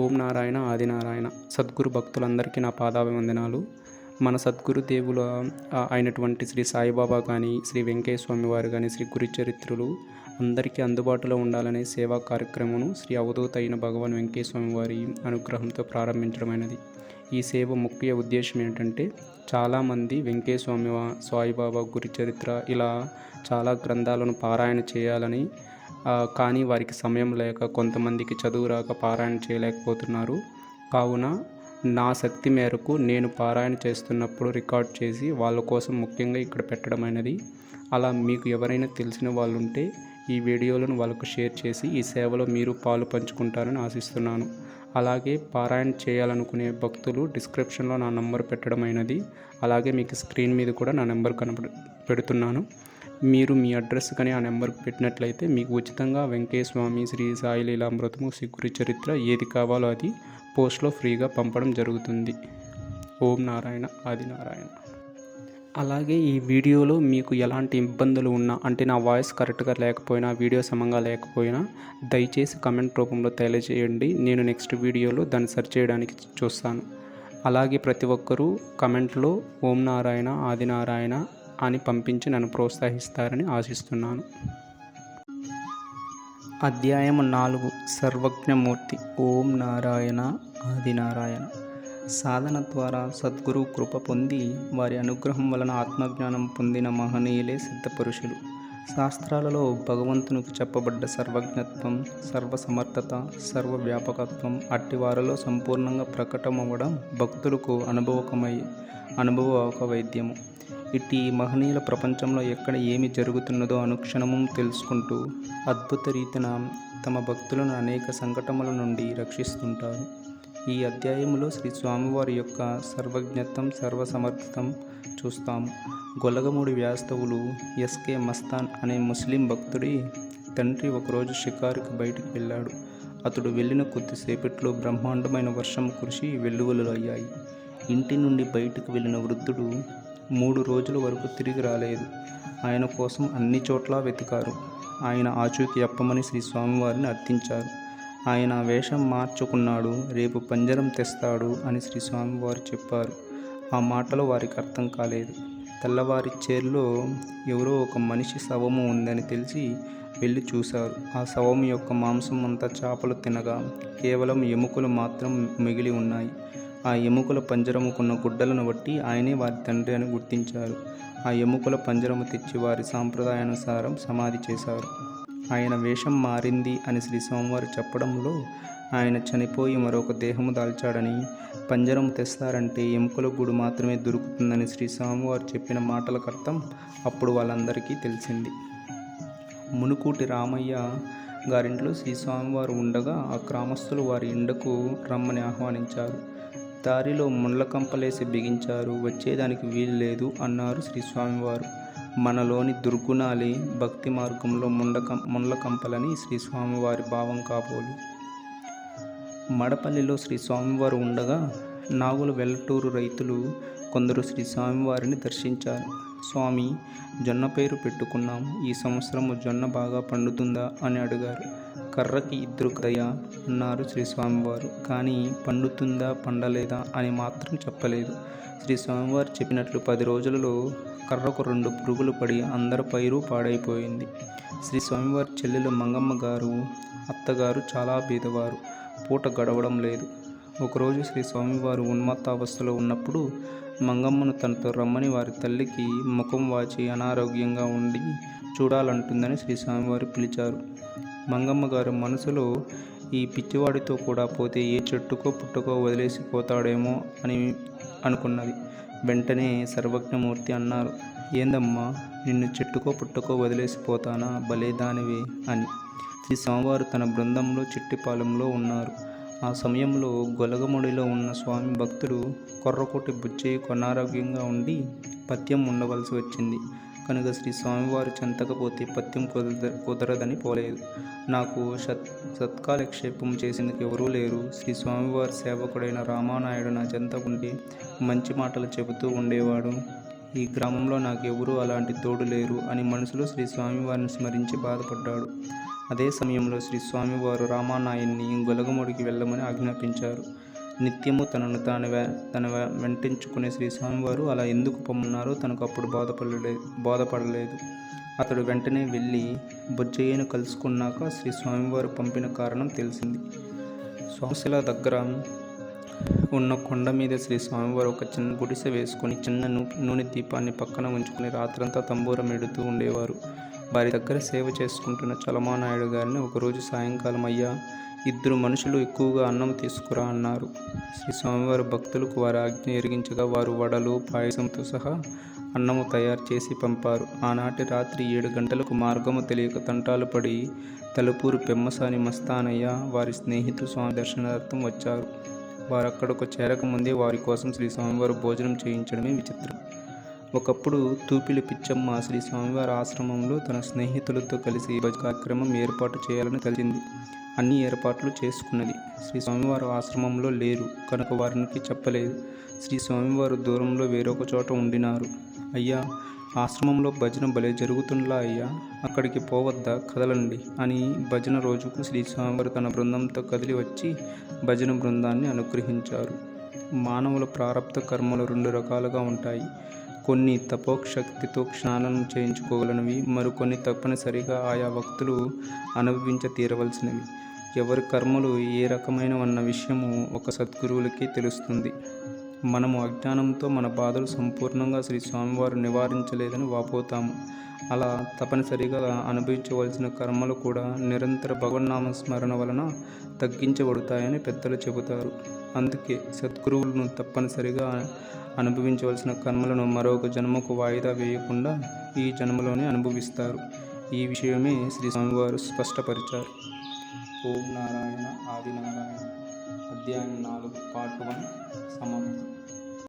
ఓం నారాయణ ఆదినారాయణ సద్గురు భక్తులందరికీ నా పాదాభివందనాలు. మన సద్గురు దేవుల అయినటువంటి శ్రీ సాయిబాబా కానీ శ్రీ వెంకయ్య స్వామి వారు కానీ శ్రీ గురుచరిత్రులు అందరికీ అందుబాటులో ఉండాలనే సేవా కార్యక్రమమును శ్రీ అవధూత అయిన భగవాన్ వెంకయ్య స్వామి వారి అనుగ్రహంతో ప్రారంభించడమైనది. ఈ సేవ ముఖ్య ఉద్దేశం ఏంటంటే చాలామంది వెంకయ్య స్వామి సాయిబాబా గురి చరిత్ర ఇలా చాలా గ్రంథాలను పారాయణ చేయాలని కానీ వారికి సమయం లేక కొంతమందికి చదువు రాక పారాయణ చేయలేకపోతున్నారు. కావున నా శక్తి మేరకు నేను పారాయణ చేస్తున్నప్పుడు రికార్డ్ చేసి వాళ్ళ కోసం ముఖ్యంగా ఇక్కడ పెట్టడమైనది అలా మీకు ఎవరైనా తెలిసిన వాళ్ళు ఉంటే ఈ వీడియోలను వాళ్ళకు షేర్ చేసి ఈ సేవలో మీరు పాలు పంచుకుంటారని ఆశిస్తున్నాను. అలాగే పారాయణ చేయాలనుకునే భక్తులు డిస్క్రిప్షన్లో నా నంబర్ పెట్టడమైనది అలాగే మీకు స్క్రీన్ మీద కూడా నా నెంబర్ కనబడు పెడుతున్నాను. మీరు మీ అడ్రస్ కానీ ఆ నెంబర్కి పెట్టినట్లయితే మీకు ఉచితంగా వెంకయ్య స్వామి శ్రీ సాయి లీలామృతము శ్రీ గురి చరిత్ర ఏది కావాలో అది పోస్ట్లో ఫ్రీగా పంపడం జరుగుతుంది. ఓం నారాయణ ఆది నారాయణ. అలాగే ఈ వీడియోలో మీకు ఎలాంటి ఇబ్బందులు ఉన్నా అంటే నా వాయిస్ కరెక్ట్గా లేకపోయినా వీడియో సమంగా లేకపోయినా దయచేసి కమెంట్ రూపంలో తెలియజేయండి. నేను నెక్స్ట్ వీడియోలో దాన్ని సెర్చ్ చేయడానికి చూస్తాను. అలాగే ప్రతి ఒక్కరూ కమెంట్లో ఓం నారాయణ ఆది నారాయణ అని పంపించి నన్ను ప్రోత్సహిస్తారని ఆశిస్తున్నాను. అధ్యాయం నాలుగు. సర్వజ్ఞమూర్తి. ఓం నారాయణ. ఆదినారాయణ. సాధన ద్వారా సద్గురు కృప పొంది వారి అనుగ్రహం వలన ఆత్మజ్ఞానం పొందిన మహనీయులే సిద్ధపురుషులు. శాస్త్రాలలో భగవంతునికి చెప్పబడ్డ సర్వజ్ఞత్వం సర్వసమర్థత సర్వవ్యాపకత్వం అట్టివారిలో సంపూర్ణంగా ప్రకటమవ్వడం భక్తులకు అనుభవకమై అనుభవక వైద్యము ఇట్టి మహనీయుల ప్రపంచంలో ఎక్కడ ఏమి జరుగుతున్నదో అనుక్షణము తెలుసుకుంటూ అద్భుత రీతిన తమ భక్తులను అనేక సంకటముల నుండి రక్షిస్తుంటారు. ఈ అధ్యాయములో శ్రీ స్వామివారి యొక్క సర్వజ్ఞత్వం సర్వసమర్థతం చూస్తాము గొలగమూడి వ్యాస్తవులు ఎస్కే మస్తాన్ అనే ముస్లిం భక్తుడి తండ్రి ఒకరోజు షికారుకి బయటికి వెళ్ళాడు. అతడు వెళ్ళిన కొద్దిసేపట్లో బ్రహ్మాండమైన వర్షం కురిసి వెల్లువలు అయ్యాయి. ఇంటి నుండి బయటకు వెళ్ళిన వృద్ధుడు మూడు రోజుల వరకు తిరిగి రాలేదు. ఆయన కోసం అన్ని చోట్ల వెతికారు. ఆయన ఆచూకీ చెప్పమని శ్రీ స్వామివారిని అర్థించారు. ఆయన వేషం మార్చుకున్నాడు రేపు పంజరం తెస్తాడు అని శ్రీ స్వామివారు చెప్పారు. ఆ మాటలు వారికి అర్థం కాలేదు. తెల్లవారి చేరులో ఎవరో ఒక మనిషి శవము ఉందని తెలిసి వెళ్ళి చూశారు. ఆ శవం యొక్క మాంసం అంతా చేపలు తినగా కేవలం ఎముకలు మాత్రం మిగిలి ఉన్నాయి. ఆ ఎముకల పంజరముకున్న గుడ్డలను బట్టి ఆయనే వారి తండ్రి అని గుర్తించారు. ఆ ఎముకల పంజరము తెచ్చి వారి సాంప్రదాయానుసారం సమాధి చేశారు. ఆయన వేషం మారింది అని శ్రీ స్వామివారు చెప్పడంలో ఆయన చనిపోయి మరొక దేహము దాల్చాడని పంజరం తెస్తారంటే ఎముకల గుడు మాత్రమే దొరుకుతుందని శ్రీ స్వామివారు చెప్పిన మాటలకు అర్థం అప్పుడు వాళ్ళందరికీ తెలిసింది. మునుకూటి రామయ్య గారింట్లో శ్రీ స్వామివారు ఉండగా ఆ గ్రామస్తులు వారి ఇండకు రమ్మని ఆహ్వానించారు. దారిలో ముళ్ళ కంపలేసి బిగించారు. వచ్చేదానికి వీలు లేదు అన్నారు శ్రీ స్వామివారు మనలోని దుర్గుణాలే భక్తి మార్గంలో ముండకం ముండ్ల కంపలని శ్రీ స్వామివారి భావం కాబోలు. మడపల్లిలో శ్రీ స్వామివారు ఉండగా నాగుల వెల్లటూరు రైతులు కొందరు శ్రీ స్వామివారిని దర్శించారు. స్వామి జొన్న పేరు పెట్టుకున్నాం. ఈ సంవత్సరము జొన్న బాగా పండుతుందా? అని అడిగారు. కర్రకి ఇద్దరు కదయ్యా అన్నారు శ్రీ స్వామివారు కానీ పండుతుందా పండలేదా అని మాత్రం చెప్పలేదు. శ్రీ స్వామివారు చెప్పినట్లు పది రోజులలో కర్రకు రెండు పురుగులు పడి అందరి పైరు పాడైపోయింది. శ్రీ స్వామివారి చెల్లెలు మంగమ్మ గారు అత్తగారు చాలా బీదవారు పూట గడవడం లేదు. ఒకరోజు శ్రీ స్వామివారు ఉన్మత్తావస్థలో ఉన్నప్పుడు మంగమ్మను తనతో రమ్మని వారి తల్లికి ముఖం వాచి అనారోగ్యంగా ఉండి చూడాలంటుందని శ్రీ స్వామివారు పిలిచారు. మంగమ్మ గారు మనసులో ఈ పిచ్చివాడితో కూడా పోతే ఏ చెట్టుకో పుట్టుకో వదిలేసి పోతాడేమో అని అనుకున్నది. వెంటనే సర్వజ్ఞమూర్తి అన్నారు ఏందమ్మా నిన్ను చెట్టుకో పుట్టుకో వదిలేసి పోతానా? భలే దానివే అని. శ్రీ స్వామివారు తన బృందంలో చిట్టిపాలెంలో ఉన్నారు. ఆ సమయంలో గొలగముడిలో ఉన్న స్వామి భక్తుడు కొర్రకోటి బుచ్చయ్యకు అనారోగ్యంగా ఉండి పత్యం ఉండవలసి వచ్చింది. కనుక శ్రీ స్వామివారు చెంతకపోతే పత్యం కుదర కుదరదని పోలేదు. నాకు సత్ సత్కాలక్షేపం చేసేందుకు ఎవరూ లేరు. శ్రీ స్వామివారి సేవకుడైన రామానాయుడు నా చెంత ఉండి మంచి మాటలు చెబుతూ ఉండేవాడు. ఈ గ్రామంలో నాకు ఎవరూ అలాంటి తోడు లేరు అని మనసులో శ్రీ స్వామివారిని స్మరించి బాధపడ్డాడు. అదే సమయంలో శ్రీ స్వామివారు రామానాయుణ్ణి గొలగముడికి వెళ్ళమని ఆజ్ఞాపించారు. నిత్యము తనను తాను తన వెంటించుకునే శ్రీ స్వామివారు అలా ఎందుకు పొమ్మన్నారో తనకు అప్పుడు బాధపడలే బాధపడలేదు. అతడు వెంటనే వెళ్ళి బొజ్జయ్యను కలుసుకున్నాక శ్రీ స్వామివారు పంపిన కారణం తెలిసింది. స్వామిశిల దగ్గర ఉన్న కొండ మీద శ్రీ స్వామివారు ఒక చిన్న గుడిసె వేసుకొని చిన్న నూనె దీపాన్ని పక్కన ఉంచుకుని రాత్రంతా తంబూరం ఎడుతూ ఉండేవారు. వారి దగ్గర సేవ చేసుకుంటున్న చలమానాయుడు గారిని ఒకరోజు సాయంకాలం అయ్యా ఇద్దరు మనుషులు ఎక్కువగా అన్నం తీసుకురా అన్నారు. శ్రీ స్వామివారి భక్తులకు వారి ఆజ్ఞ ఎరిగించగా వారు వడలు పాయసంతో సహా అన్నము తయారు చేసి పంపారు. ఆనాటి రాత్రి ఏడు గంటలకు మార్గము తెలియక తంటాలు పడి తలుపూరు పెమ్మసాని మస్తానయ్య వారి స్నేహితులు స్వామి దర్శనార్థం వచ్చారు. వారు అక్కడకు చేరకముందే వారి కోసం శ్రీ స్వామివారు భోజనం చేయించడమే విచిత్రం. ఒకప్పుడు తూపిలి పిచ్చమ్మ శ్రీ స్వామివారి ఆశ్రమంలో తన స్నేహితులతో కలిసి భజ కార్యక్రమం ఏర్పాటు చేయాలని కలిసింది అన్ని ఏర్పాట్లు చేసుకున్నది. శ్రీ స్వామివారు ఆశ్రమంలో లేరు. కనుక వారికి చెప్పలేదు. శ్రీ స్వామివారు దూరంలో వేరొక చోట ఉండినారు. అయ్యా ఆశ్రమంలో భజన భలే జరుగుతుండ్లా అయ్యా. అక్కడికి పోవద్దా కదలండి అని భజన రోజుకు శ్రీ స్వామివారు తన బృందంతో కదిలి వచ్చి భజన బృందాన్ని అనుగ్రహించారు. మానవుల ప్రారంభ కర్మలు రెండు రకాలుగా ఉంటాయి. కొన్ని తపోశక్తితో స్నానం చేయించుకోగలనివి మరికొన్ని తప్పనిసరిగా ఆయా భక్తులు అనుభవించ తీరవలసినవి. ఎవరి కర్మలు ఏ రకమైనవన్న విషయము ఒక సద్గురువులకి తెలుస్తుంది. మనము అజ్ఞానంతో మన బాధలు సంపూర్ణంగా శ్రీ స్వామివారు నివారించలేదని వాపోతాము. అలా తప్పనిసరిగా అనుభవించవలసిన కర్మలు కూడా నిరంతర భగవన్నామస్మరణ వలన తగ్గించబడతాయని పెద్దలు చెబుతారు. అందుకే సద్గురువులను తప్పనిసరిగా అనుభవించవలసిన కర్మలను మరొక జన్మకు వాయిదా వేయకుండా ఈ జన్మలోనే అనుభవిస్తారు. ఈ విషయమే శ్రీ స్వామివారు స్పష్టపరిచారు. ఓం నారాయణ ఆది నారాయణ అధ్యాయం నాలుగు పార్ట్ వన్